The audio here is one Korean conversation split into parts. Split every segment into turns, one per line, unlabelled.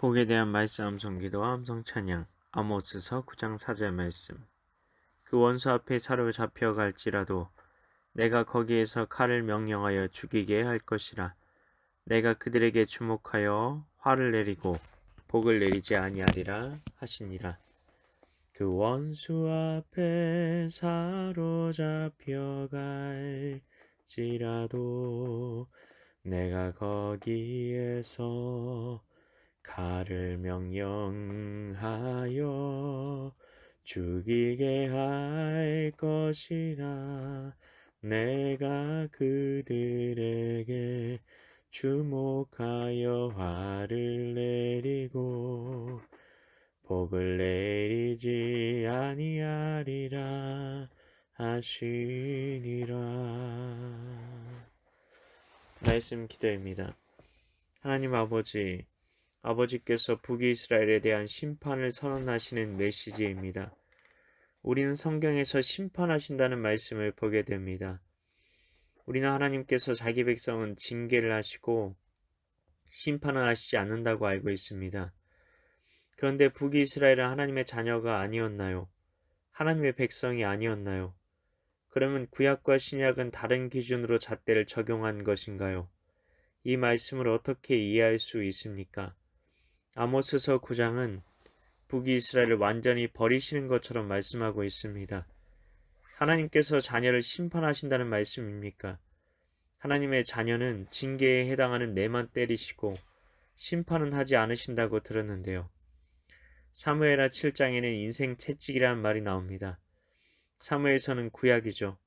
복에 대한 말씀 암송 기도와 암송 찬양 아모스서 9장 4절 말씀. 그 원수 앞에 사로잡혀 갈지라도 내가 거기에서 칼을 명령하여 죽이게 할 것이라. 내가 그들에게 주목하여 화를 내리고 복을 내리지 아니하리라 하시니라. 그 원수 앞에 사로잡혀 갈지라도 내가 거기에서 칼을 명령하여 죽이게 할 것이라 내가 그들에게 주목하여 화를 내리고 복을 내리지 아니하리라 하시니라 말씀 기도입니다. 하나님 아버지 아버지께서 북이스라엘에 대한 심판을 선언하시는 메시지입니다. 우리는 성경에서 심판하신다는 말씀을 보게 됩니다. 우리는 하나님께서 자기 백성은 징계를 하시고 심판을 하시지 않는다고 알고 있습니다. 그런데 북이스라엘은 하나님의 자녀가 아니었나요? 하나님의 백성이 아니었나요? 그러면 구약과 신약은 다른 기준으로 잣대를 적용한 것인가요? 이 말씀을 어떻게 이해할 수 있습니까? 아모스서 9장은 북이스라엘을 완전히 버리시는 것처럼 말씀하고 있습니다. 하나님께서 자녀를 심판하신다는 말씀입니까? 하나님의 자녀는 징계에 해당하는 내만 때리시고 심판은 하지 않으신다고 들었는데요. 사무엘하 7장에는 인생 채찍이라는 말이 나옵니다. 사무엘서는 구약이죠.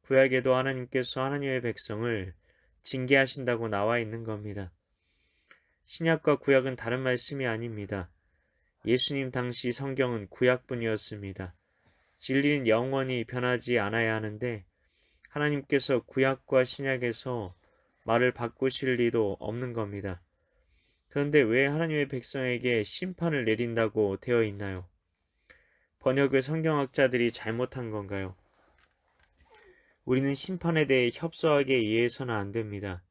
구약에도 하나님께서 하나님의 백성을 징계하신다고 나와 있는 겁니다. 신약과 구약은 다른 말씀이 아닙니다. 예수님 당시 성경은 구약뿐이었습니다. 진리는 영원히 변하지 않아야 하는데 하나님께서 구약과 신약에서 말을 바꾸실 리도 없는 겁니다. 그런데 왜 하나님의 백성에게 심판을 내린다고 되어 있나요? 번역을 성경학자들이 잘못한 건가요? 우리는 심판에 대해 협소하게 이해해서는 안 됩니다.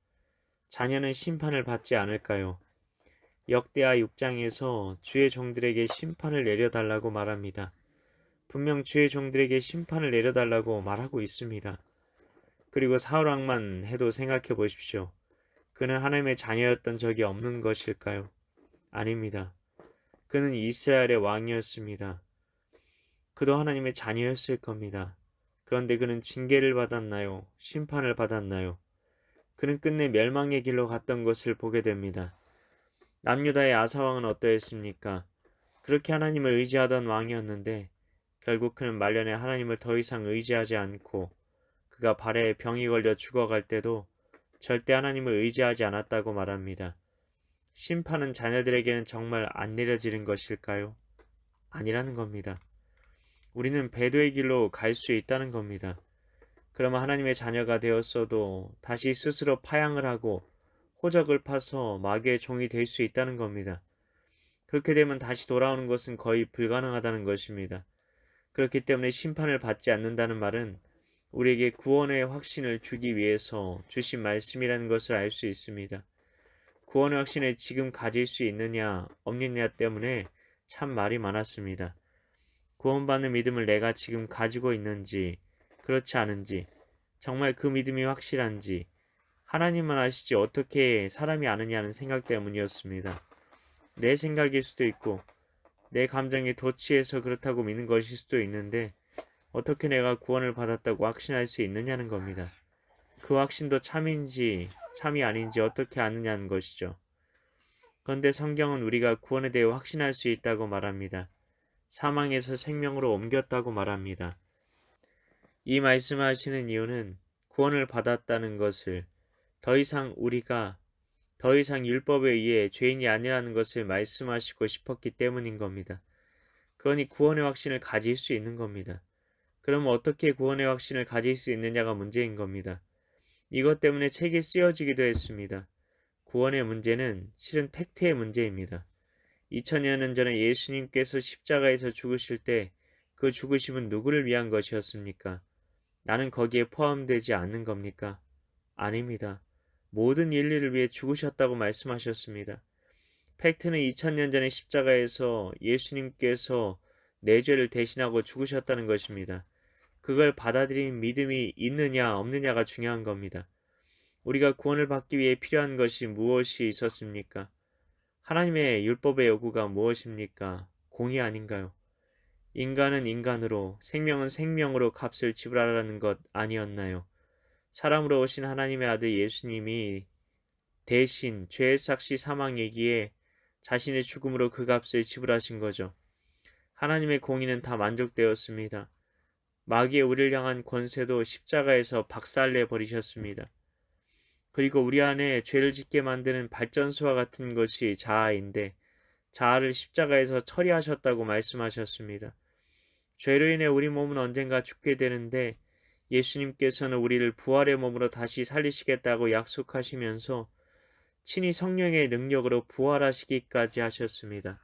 자녀는 심판을 받지 않을까요? 역대하 6장에서 주의 종들에게 심판을 내려달라고 말합니다. 분명 주의 종들에게 심판을 내려달라고 말하고 있습니다. 그리고 사울 왕만 해도 생각해 보십시오. 그는 하나님의 자녀였던 적이 없는 것일까요? 아닙니다. 그는 이스라엘의 왕이었습니다. 그도 하나님의 자녀였을 겁니다. 그런데 그는 징계를 받았나요? 심판을 받았나요? 그는 끝내 멸망의 길로 갔던 것을 보게 됩니다. 남유다의 아사왕은 어떠했습니까? 그렇게 하나님을 의지하던 왕이었는데 결국 그는 말년에 하나님을 더 이상 의지하지 않고 그가 발에 병이 걸려 죽어갈 때도 절대 하나님을 의지하지 않았다고 말합니다. 심판은 자녀들에게는 정말 안 내려지는 것일까요? 아니라는 겁니다. 우리는 배도의 길로 갈 수 있다는 겁니다. 그러면 하나님의 자녀가 되었어도 다시 스스로 파양을 하고 호적을 파서 마귀의 종이 될 수 있다는 겁니다. 그렇게 되면 다시 돌아오는 것은 거의 불가능하다는 것입니다. 그렇기 때문에 심판을 받지 않는다는 말은 우리에게 구원의 확신을 주기 위해서 주신 말씀이라는 것을 알 수 있습니다. 구원의 확신을 지금 가질 수 있느냐, 없느냐 때문에 참 말이 많았습니다. 구원받는 믿음을 내가 지금 가지고 있는지, 그렇지 않은지, 정말 그 믿음이 확실한지, 하나님만 아시지 어떻게 사람이 아느냐는 생각 때문이었습니다. 내 생각일 수도 있고 내 감정에 도취해서 그렇다고 믿는 것일 수도 있는데 어떻게 내가 구원을 받았다고 확신할 수 있느냐는 겁니다. 그 확신도 참인지 참이 아닌지 어떻게 아느냐는 것이죠. 그런데 성경은 우리가 구원에 대해 확신할 수 있다고 말합니다. 사망에서 생명으로 옮겼다고 말합니다. 이 말씀하시는 이유는 구원을 받았다는 것을 더 이상 우리가 더 이상 율법에 의해 죄인이 아니라는 것을 말씀하시고 싶었기 때문인 겁니다. 그러니 구원의 확신을 가질 수 있는 겁니다. 그럼 어떻게 구원의 확신을 가질 수 있느냐가 문제인 겁니다. 이것 때문에 책이 쓰여지기도 했습니다. 구원의 문제는 실은 팩트의 문제입니다. 2000여 년 전에 예수님께서 십자가에서 죽으실 때 그 죽으심은 누구를 위한 것이었습니까? 나는 거기에 포함되지 않는 겁니까? 아닙니다. 모든 인류를 위해 죽으셨다고 말씀하셨습니다. 팩트는 2000년 전에 십자가에서 예수님께서 내 죄를 대신하고 죽으셨다는 것입니다. 그걸 받아들인 믿음이 있느냐 없느냐가 중요한 겁니다. 우리가 구원을 받기 위해 필요한 것이 무엇이 있었습니까? 하나님의 율법의 요구가 무엇입니까? 공의 아닌가요? 인간은 인간으로, 생명은 생명으로 값을 지불하라는 것 아니었나요? 사람으로 오신 하나님의 아들 예수님이 대신 죄의 삭시 사망이기에 자신의 죽음으로 그 값을 지불하신 거죠. 하나님의 공의는 다 만족되었습니다. 마귀의 우리를 향한 권세도 십자가에서 박살내 버리셨습니다. 그리고 우리 안에 죄를 짓게 만드는 발전소와 같은 것이 자아인데 자아를 십자가에서 처리하셨다고 말씀하셨습니다. 죄로 인해 우리 몸은 언젠가 죽게 되는데 예수님께서는 우리를 부활의 몸으로 다시 살리시겠다고 약속하시면서 친히 성령의 능력으로 부활하시기까지 하셨습니다.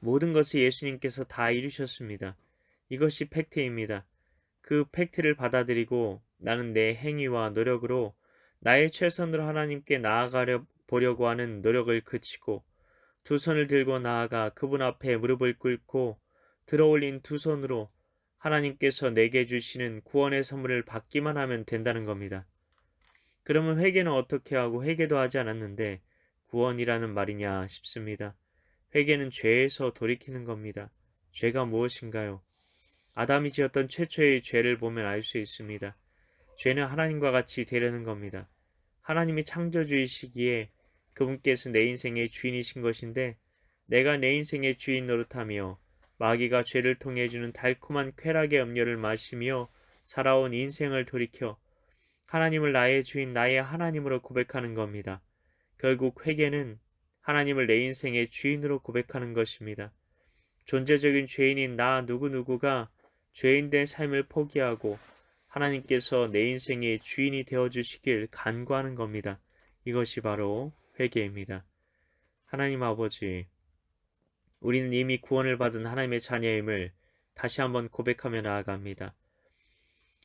모든 것을 예수님께서 다 이루셨습니다. 이것이 팩트입니다. 그 팩트를 받아들이고 나는 내 행위와 노력으로 나의 최선으로 하나님께 나아가려 보려고 하는 노력을 그치고 두 손을 들고 나아가 그분 앞에 무릎을 꿇고 들어올린 두 손으로 하나님께서 내게 주시는 구원의 선물을 받기만 하면 된다는 겁니다. 그러면 회개는 어떻게 하고 회개도 하지 않았는데 구원이라는 말이냐 싶습니다. 회개는 죄에서 돌이키는 겁니다. 죄가 무엇인가요? 아담이 지었던 최초의 죄를 보면 알 수 있습니다. 죄는 하나님과 같이 되려는 겁니다. 하나님이 창조주이시기에 그분께서 내 인생의 주인이신 것인데 내가 내 인생의 주인 노릇하며 마귀가 죄를 통해 주는 달콤한 쾌락의 음료를 마시며 살아온 인생을 돌이켜 하나님을 나의 주인, 나의 하나님으로 고백하는 겁니다. 결국 회개는 하나님을 내 인생의 주인으로 고백하는 것입니다. 존재적인 죄인인 나 누구누구가 죄인된 삶을 포기하고 하나님께서 내 인생의 주인이 되어 주시길 간구하는 겁니다. 이것이 바로 회개입니다. 하나님 아버지, 우리는 이미 구원을 받은 하나님의 자녀임을 다시 한번 고백하며 나아갑니다.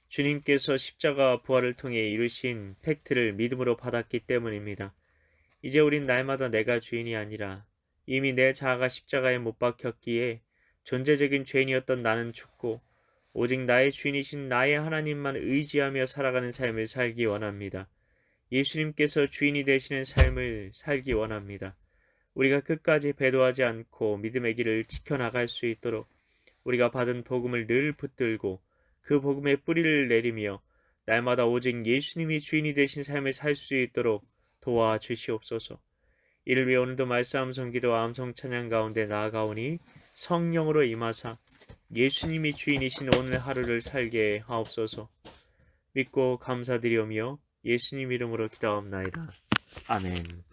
주님께서 십자가와 부활을 통해 이루신 팩트를 믿음으로 받았기 때문입니다. 이제 우린 날마다 내가 주인이 아니라 이미 내 자아가 십자가에 못 박혔기에 존재적인 죄인이었던 나는 죽고 오직 나의 주인이신 나의 하나님만 의지하며 살아가는 삶을 살기 원합니다. 예수님께서 주인이 되시는 삶을 살기 원합니다. 우리가 끝까지 배도하지 않고 믿음의 길을 지켜나갈 수 있도록 우리가 받은 복음을 늘 붙들고 그 복음의 뿌리를 내리며 날마다 오직 예수님이 주인이 되신 삶을 살 수 있도록 도와 주시옵소서. 이를 위해 오늘도 말씀 성기도와 암송 찬양 가운데 나아가오니 성령으로 임하사 예수님이 주인이신 오늘 하루를 살게 하옵소서. 믿고 감사드리오며 예수님 이름으로 기도합나이다. 아멘.